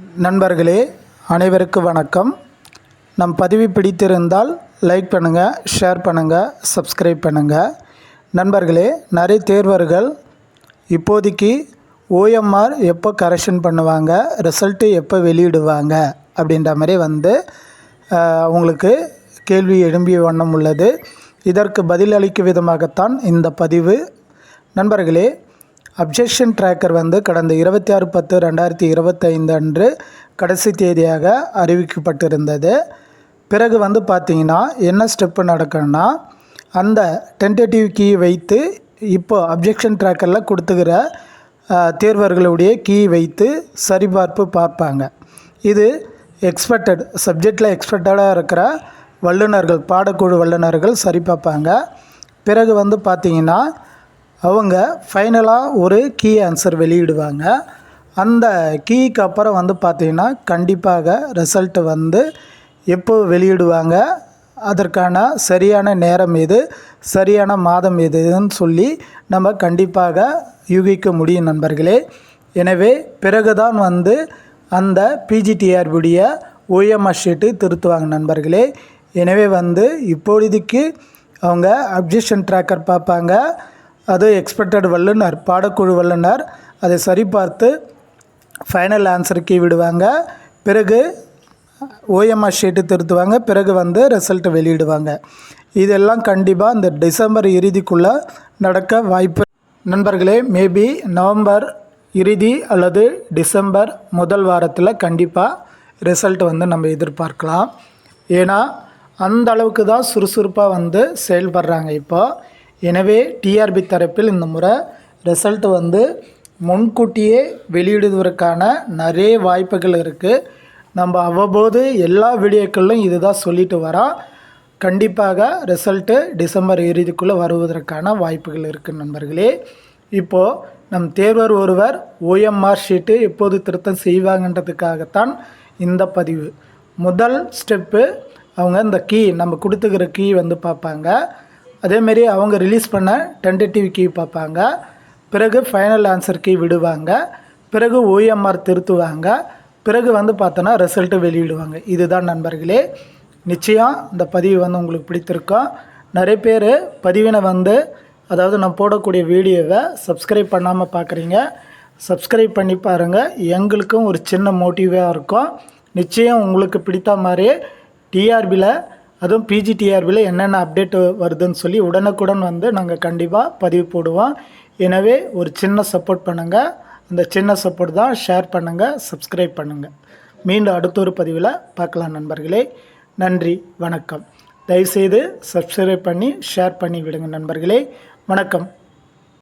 நண்பர்களே அனைவருக்கும் வணக்கம். நம் பதிவு பிடித்திருந்தால் லைக் பண்ணுங்கள் ஷேர் பண்ணுங்கள் சப்ஸ்கிரைப் பண்ணுங்கள் நண்பர்களே நிறைய தேர்வர்கள் இப்போதைக்கு ஓஎம்ஆர் எப்போ கரெக்ஷன் பண்ணுவாங்க ரிசல்ட்டு எப்போ வெளியிடுவாங்க அப்படின்ற மாதிரி வந்து அவங்களுக்கு கேள்வி எழும்பிய வண்ணம் உள்ளது. இதற்கு பதிலளிக்கும் விதமாகத்தான் இந்த பதிவு. நண்பர்களே அப்ஜெக்ஷன் ட்ராக்கர் வந்து கடந்த இருபத்தி ஆறு பத்து ரெண்டாயிரத்தி இருபத்தைந்து அன்று கடைசி தேதியாக அறிவிக்கப்பட்டிருந்தது. பிறகு வந்து பார்த்தீங்கன்னா என்ன ஸ்டெப்பு நடக்கும்னா அந்த டென்டேட்டிவ் கீ வைத்து இப்போ அப்ஜெக்ஷன் ட்ராக்கரில் கொடுத்துக்கிற தேர்வர்களுடைய கீ வைத்து சரிபார்ப்பு பார்ப்பாங்க. இது எக்ஸ்பெக்டட் சப்ஜெக்டில் எக்ஸ்பெக்டடாக இருக்கிற வல்லுநர்கள் பாடக்குழு வல்லுநர்கள் சரி பார்ப்பாங்க. பிறகு வந்து பார்த்திங்கன்னா அவங்க ஃபைனலாக ஒரு கீ ஆன்சர் வெளியிடுவாங்க. அந்த கீக்கு அப்புறம் வந்து பார்த்திங்கன்னா கண்டிப்பாக ரிசல்ட்டு வந்து எப்போ வெளியிடுவாங்க? அதற்கான சரியான நேரம் எது? சரியான மாதம் எதுன்னு சொல்லி நம்ம கண்டிப்பாக யூகிக்க முடியும் நண்பர்களே. எனவே பிறகுதான் வந்து அந்த பிஜிடிஆர்புடைய ஓஎம்ஆர் ஷீட்டு திருத்துவாங்க நண்பர்களே. எனவே வந்து இப்பொழுதுக்கு அவங்க அப்ஜெக்ஷன் ட்ராக்கர் பார்ப்பாங்க. அது எக்ஸ்பெக்டட் வல்லுனர் பாடக்குழு வல்லுனர் அதை சரிபார்த்து ஃபைனல் ஆன்சருக்கு விடுவாங்க. பிறகு ஓஎம்ஆர் ஷீட்டு திருத்துவாங்க. பிறகு வந்து ரிசல்ட்டு வெளியிடுவாங்க. இதெல்லாம் கண்டிப்பாக இந்த டிசம்பர் இறுதிக்குள்ளே நடக்க வாய்ப்பு. நண்பர்களே மேபி நவம்பர் இறுதி அல்லது டிசம்பர் முதல் வாரத்தில் கண்டிப்பாக ரிசல்ட் வந்து நம்ம எதிர்பார்க்கலாம். ஏன்னா அந்த அளவுக்கு தான் சுறுசுறுப்பாக வந்து செயல்படுறாங்க இப்போது எனவே டிஆர்பி தரப்பில் இந்த முறை ரிசல்ட் வந்து முன்கூட்டியே வெளியிடுவதற்கான நிறைய வாய்ப்புகள் இருக்குது நம்ம அவ்வப்போது எல்லா வீடியோக்களிலும் இதுதான் சொல்லிட்டு வரோம் கண்டிப்பாக ரிசல்ட்டு டிசம்பர் இறுதிக்குள்ளே வருவதற்கான வாய்ப்புகள் இருக்குது நண்பர்களே. இப்போது நம் தேர்வர் ஒருவர் ஓஎம்ஆர் ஷீட்டு எப்போது திருத்தம் செய்வாங்கன்றதுக்காகத்தான் இந்த பதிவு. முதல் ஸ்டெப்பு அவங்க இந்த கீ நம்ம கொடுத்துக்கிற கீ வந்து பார்ப்பாங்க. அதேமாரி அவங்க ரிலீஸ் பண்ண டென்டேட்டிவ் கீ பார்ப்பாங்க. பிறகு ஃபைனல் ஆன்சர் கீ விடுவாங்க. பிறகு ஓஎம்ஆர் திருத்துவாங்க. பிறகு வந்து பார்த்தோன்னா ரிசல்ட்டு வெளியிடுவாங்க. இதுதான் நண்பர்களே. நிச்சயம் இந்த பதிவு வந்து உங்களுக்கு பிடித்திருக்கும். நிறைய பேர் பதிவினை வந்து அதாவது நான் போடக்கூடிய வீடியோவை சப்ஸ்கிரைப் பண்ணாமல் பார்க்குறீங்க. சப்ஸ்கிரைப் பண்ணி பாருங்கள் எங்களுக்கும் ஒரு சின்ன மோட்டிவாக இருக்கும். நிச்சயம் உங்களுக்கு பிடித்த மாதிரியே டிஆர்பியில் அதுவும் பிஜிடிஆர்பியில் என்னென்ன அப்டேட் வருதுன்னு சொல்லி உடனுக்குடன் வந்து நாங்கள் கண்டிப்பாக பதிவு போடுவோம். எனவே ஒரு சின்ன சப்போர்ட் பண்ணுங்கள் அந்த சின்ன சப்போர்ட் தான் ஷேர் பண்ணுங்கள் சப்ஸ்கிரைப் பண்ணுங்கள் மீண்டும் அடுத்த ஒரு பதிவில் பார்க்கலாம் நண்பர்களே. நன்றி வணக்கம். தயவுசெய்து சப்ஸ்கிரைப் பண்ணி ஷேர் பண்ணி விடுங்க நண்பர்களே. வணக்கம்.